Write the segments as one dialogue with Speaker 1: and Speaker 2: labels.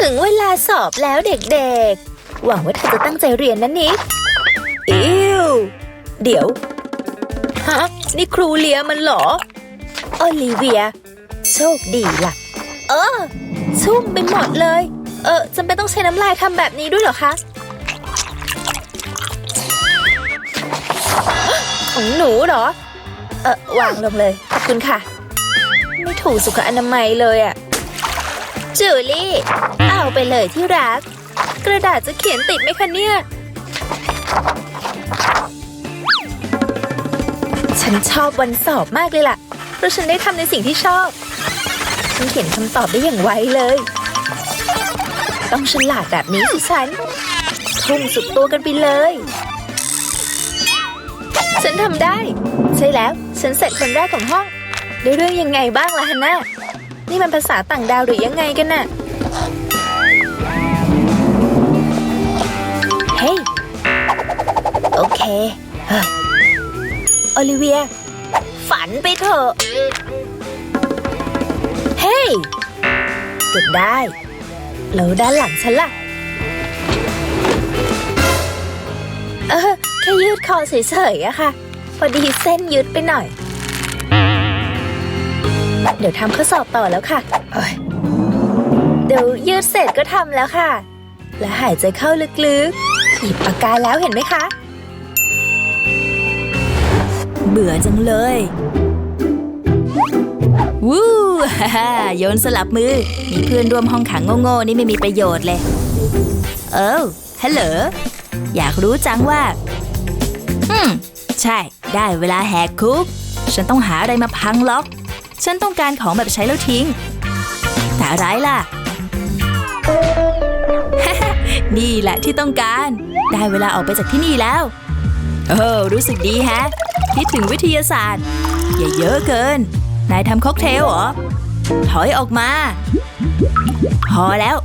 Speaker 1: ถึงเวลาสอบแล้วเด็กๆ หวังว่าเธอจะตั้งใจเรียนนะนิกอิวเดี๋ยว ฮะ นี่ครูเลียมันเหรอ โอลิเวีย โชคดีล่ะ เออ ชุ่มไปหมดเลย เออจำเป็นต้องใช้น้ำลายทำแบบนี้ด้วยเหรอคะของหนูเหรอ เออวางลงเลย ขอบคุณค่ะ ไม่ถูกสุขอนามัยเลยอะ จูลี่ เอาไปเลยที่รัก กระดาษจะเขียนติดไหมคะเนี่ย ฉันชอบวันสอบมากเลยล่ะ เพราะฉันได้ทำในสิ่งที่ชอบ ฉันเขียนคำตอบได้อย่างไวเลย ต้องฉลาดแบบนี้สิฉัน ทุ่มสุดตัวกันไปเลย ฉันทำได้ ใช่แล้ว ฉันเสร็จคนแรกของห้อง ได้เรื่องยังไงบ้างล่ะฮันน่า นี่มันภาษาต่างดาวหรือยังไงกันน่ะ เฮ้ย โอเคเฮ้ยโอลิเวีย ฝันไปเถอะ เฮ้ยเกิดได้ แล้วด้านหลังฉันล่ะ เออ แค่ยืดคอเฉยๆอะค่ะ พอดีเส้นยืดไปหน่อย เดี๋ยวทำข้อสอบต่อแล้วค่ะเอ้ยเดี๋ยวยืดเสร็จก็ทำแล้วค่ะ และหายใจเข้าลึกๆ หยิบปากกาแล้วเห็นไหมคะ เบื่อจังเลย
Speaker 2: วู้ฮ่าฮ่าโยนสลับมือ มีเพื่อนร่วมห้องขังโง่ๆนี่ไม่มีประโยชน์เลย เอ้าฮัลโหลอยากรู้จังว่า อืม ใช่ ได้เวลาแหกคุก ฉันต้องหาอะไรมาพังล็อก ฉันต้องการของแบบใช้แล้วทิ้ง แต่อะไรล่ะ นี่แหละที่ต้องการ ได้เวลาออกไปจากที่นี่แล้ว โอ้รู้สึกดีแฮะ คิดถึงวิทยาศาสตร์ อย่าเยอะเกิน นายทำค็อกเทลเหรอ ถอยออกมา พอแล้ว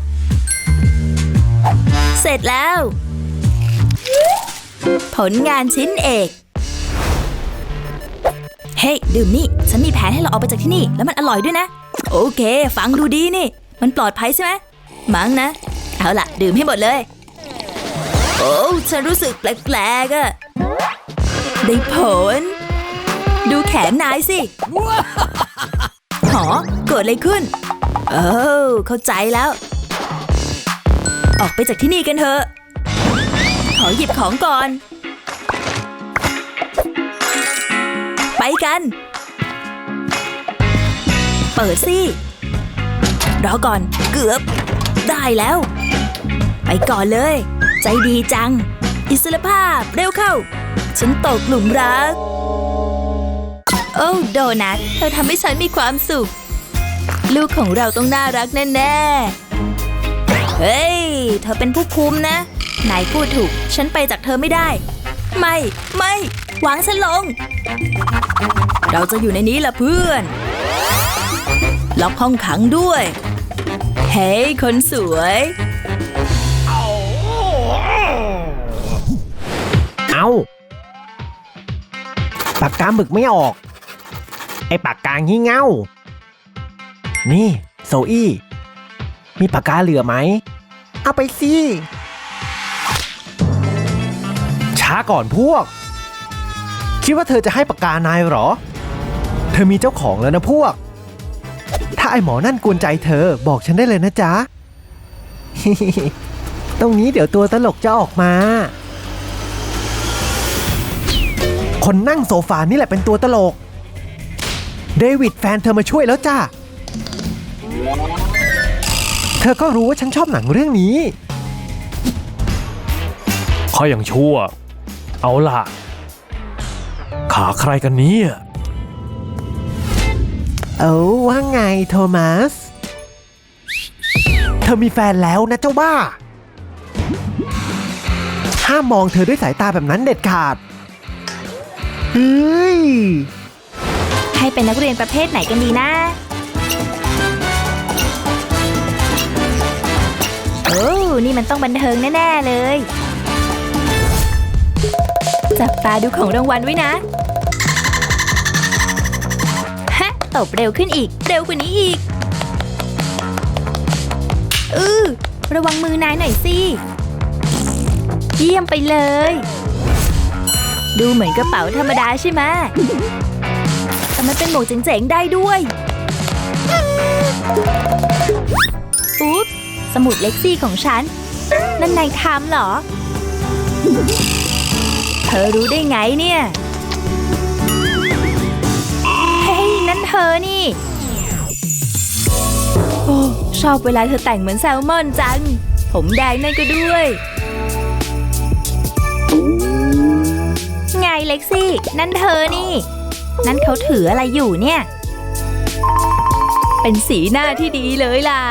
Speaker 2: เสร็จแล้ว ผลงานชิ้นเอก ฮ้ยดื่มนี่ ฉันมีแผนให้เราออกไปจากที่นี่ แล้วมันอร่อยด้วยนะ โอเค ฟังดูดีนี่ มันปลอดภัยใช่ไหมมั้งนะ เอาล่ะ ดื่มให้หมดเลย โอ้ฉันรู้สึกแปลกๆอะได้ผล ดูแขนนายสิหอเกิดอะไรขึ้นเออเข้าใจแล้ว ออกไปจากที่นี่กันเถอะ ขอหยิบของก่อน กัน เปิดสิรอก่อนเกือบ ได้แล้ว ไปก่อนเลย ใจดีจัง อิสรภาพเร็วเข้า ฉันตกหลุมรัก โอ้โดนัทเธอทำให้ฉันมีความสุข ลูกของเราต้องน่ารักแน่ๆ เฮ้ย เธอเป็นผู้คุมนะ นายพูดถูก ฉันไปจากเธอไม่ได้ ไม่ ไม่วางฉันลง เราจะอยู่ในนี้ละเพื่อน ล็อกห้องขังด้วย เฮ้ยคนสวย
Speaker 3: เอาปากกาหมึกไม่ออก ไอปากกางี่เง่า นี่ โซอี้ มีปากกาเหลือไหม เอาไปสิ ช้าก่อนพวก คิดว่าเธอจะให้ปากกานายเหรอ เธอมีเจ้าของแล้วนะพวก ถ้าไอหมอนั่นกวนใจเธอบอกฉันได้เลยนะจ๊ะ ตรงนี้เดี๋ยวตัวตลกจะออกมา คนนั่งโซฟานี่แหละเป็นตัวตลก เดวิดแฟนเธอมาช่วยแล้วจ้าเธอก็รู้ว่าฉันชอบหนังเรื่องนี้
Speaker 4: ข้ายังชั่ว เอาล่ะ ขาใครกันเนี่ย
Speaker 3: เอ้าว่าไงโทมัส เธอมีแฟนแล้วนะเจ้าบ้า ห้ามมองเธอด้วยสายตาแบบนั้นเด็ดขาด เฮ้ย
Speaker 2: ให้เป็นนักเรียนประเภทไหนกันดีนะ โอ้ นี่มันต้องบันเทิงแน่ ๆ เลย จับตาดูของรางวัลไว้นะ ฮะ ตบเร็วขึ้นอีก เร็วกว่านี้อีก อือระวังมือนายหน่อยสิ เยี่ยมไปเลย ดูเหมือนกระเป๋าธรรมดาใช่ไหมแต่มันเป็นหมวกเจ๋งๆได้ด้วยอุ๊บสมุดเล็กซี่ของฉัน นั่นนายทำเหรอ เธอรู้ได้ไงเนี่ย เฮ้ย นั่นเธอนี่ โอ้ชอบเวลาเธอแต่งเหมือนแซลมอนจัง ผมแดงนั่นก็ด้วย ไงเล็กซี่ นั่นเธอนี่ นั่นเขาถืออะไรอยู่เนี่ย เป็นสีหน้าที่ดีเลยล่ะ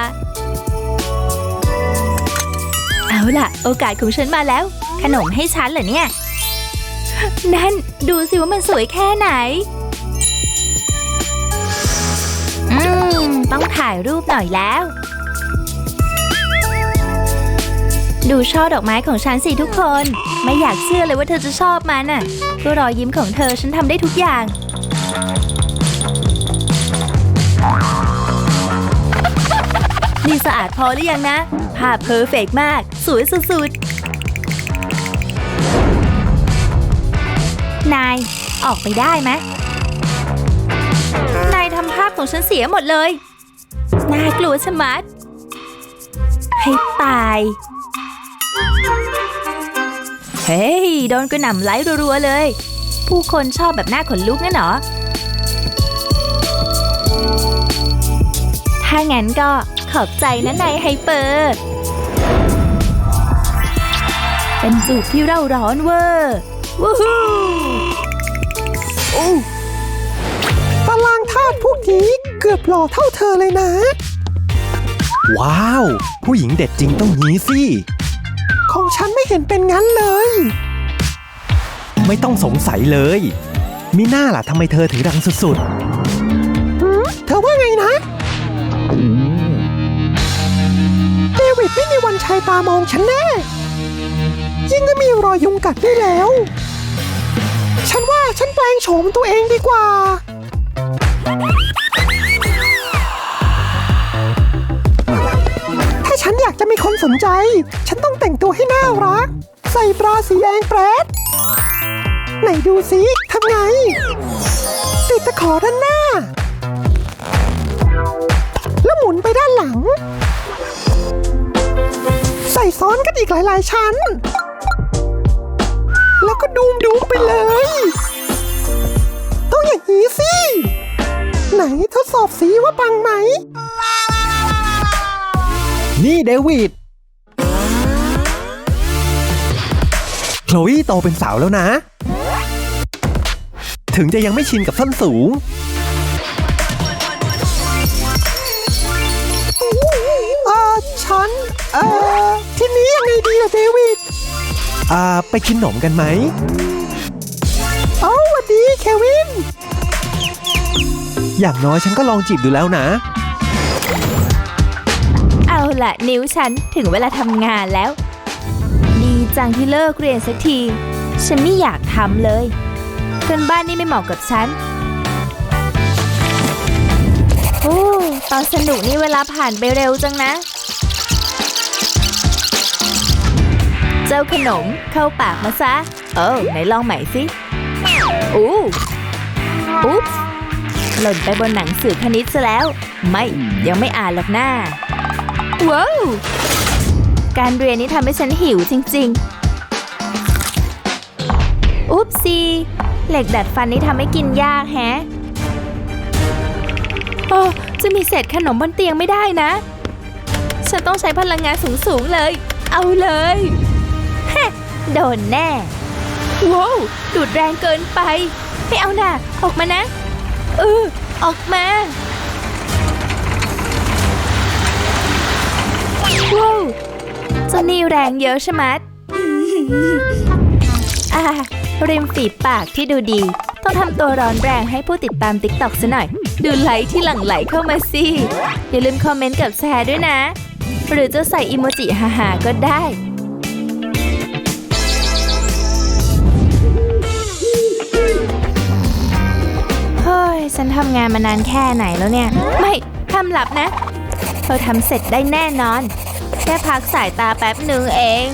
Speaker 2: เอาล่ะ โอกาสของฉันมาแล้ว ขนมให้ฉันเหรอเนี่ย นั่นดูสิว่ามันสวยแค่ไหน อืม ต้องถ่ายรูปหน่อยแล้ว ดูช่อดอกไม้ของฉันสิทุกคน ไม่อยากเชื่อเลยว่าเธอจะชอบมันน่ะก็รอยยิ้มของเธอฉันทำได้ทุกอย่าง นี่สะอาดพอหรือยังนะ ภาพเพอร์เฟกต์มาก สวยสุด นาย ออกไปได้ไหมนายทำภาพของฉันเสียหมดเลย น่ากลัวชะมัด ให้ตาย เฮ้ย โดนกระหน่ำไลค์รัวๆเลย ผู้คนชอบแบบหน้าขนลุกงั้นเหรอ ถ้างั้นก็ขอบใจนะนายไฮเปอร์ เป็นจูบที่เร่าร้อนเวอร์ วู้ฮู้อู้
Speaker 3: ตารางธาตุพวกนี้เกือบหล่อเท่าเธอเลยนะ ว้าว ผู้หญิงเด็ดจริงต้องงี้สิ ของฉันไม่เห็นเป็นงั้นเลย ไม่ต้องสงสัยเลย มีหน้าล่ะทำไมเธอถึงดังสุดๆ เธอว่าไงนะเดวิดไม่มีวันชายตามองฉันแน่ยิ่งก็มีรอยยุงกัดด้วยแล้ว ฉันแปลงโฉมตัวเองดีกว่า ถ้าฉันอยากจะมีคนสนใจ ฉันต้องแต่งตัวให้น่ารัก ใส่บราสีแดงแปรดไหนดูสิทำไง ติดตะขอด้านหน้า แล้วหมุนไปด้านหลัง ใส่ซ้อนกันอีกหลาย ๆ ชั้น แล้วก็ดูมดูมไปเลย ต้องอย่างนี้สิ ไหนทดสอบสีว่าปังไหม นี่เดวิด โคลอี้โตเป็นสาวแล้วนะ ถึงจะยังไม่ชินกับส้นสูง เออฉัน เออทีนี้ยังไงดีอะเดวิด อ่า ไปกินขนมกันไหม เอ้าสวัสดี เควิน อย่างน้อยฉันก็ลองจีบดูแล้วนะ
Speaker 2: เอาละนิ้วฉันถึงเวลาทำงานแล้ว ดีจังที่เลิกเรียนสักที ฉันไม่อยากทำเลยเพื่อนบ้านนี่ไม่เหมาะกับฉันโอ้ตอนสนุกนี่เวลาผ่านไปเร็วจังนะ เจ้าขนมเข้าปากมาซะ เออไหนลองใหม่สิ อู้ อุ๊บ หล่นไปบนหนังสือคณิตซะแล้ว ไม่ยังไม่อ่านหรอกหน้าว้าวการเรียนนี้ทำให้ฉันหิวจริง ๆ อุ๊บซีเหล็กดัดฟันนี่ทำให้กินยากแฮะโอ้จะมีเศษขนมบนเตียงไม่ได้นะ ฉันต้องใช้พลังงานสูง ๆ เลย เอาเลยฮะโดนแน่ว้าวดูดแรงเกินไป ไม่เอาน่ะ ออกมานะ เออออกมาว้าวเจ้านี่แรงเยอะใช่ไหมอ่าริมฝีปากที่ดูดี ต้องทำตัวร้อนแรงให้ผู้ติดตามติ๊กต็อกซะหน่อย ดูไลค์ที่หลั่งไหลเข้ามาสิ อย่าลืมคอมเมนต์กับแชร์ด้วยนะ หรือจะใส่อิโมจิฮาๆก็ได้ ฉันทำงานมานานแค่ไหนแล้วเนี่ย ไม่ทำหลับนะเธอทำเสร็จได้แน่นอน แค่พักสายตาแป๊บหนึ่งเอง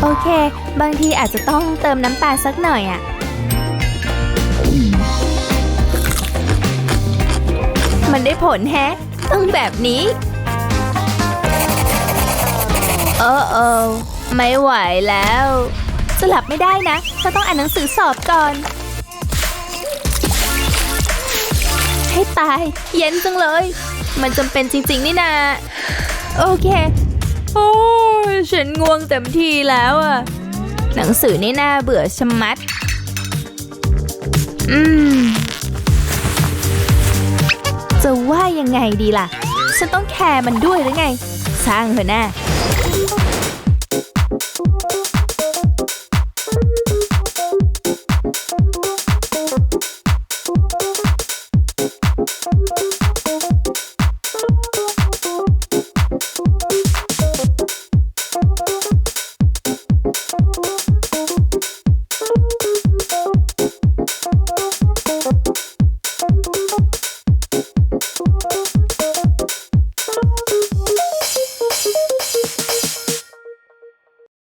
Speaker 2: โอเค บางทีอาจจะต้องเติมน้ำตาลสักหน่อยอะมันได้ผลแฮะ ต้องแบบนี้เออเออไม่ไหวแล้วสลับไม่ได้นะเราต้องอ่านหนังสือสอบก่อน ให้ตาย เย็นจังเลย มันจำเป็นจริง ๆ นี่นา โอเค โอ้ยฉันง่วงเต็มทีแล้วอะ หนังสือนี่น่าเบื่อชะมัด อืม จะว่ายังไงดีล่ะ ฉันต้องแคร์มันด้วยหรือไง สร้างเถอะนะ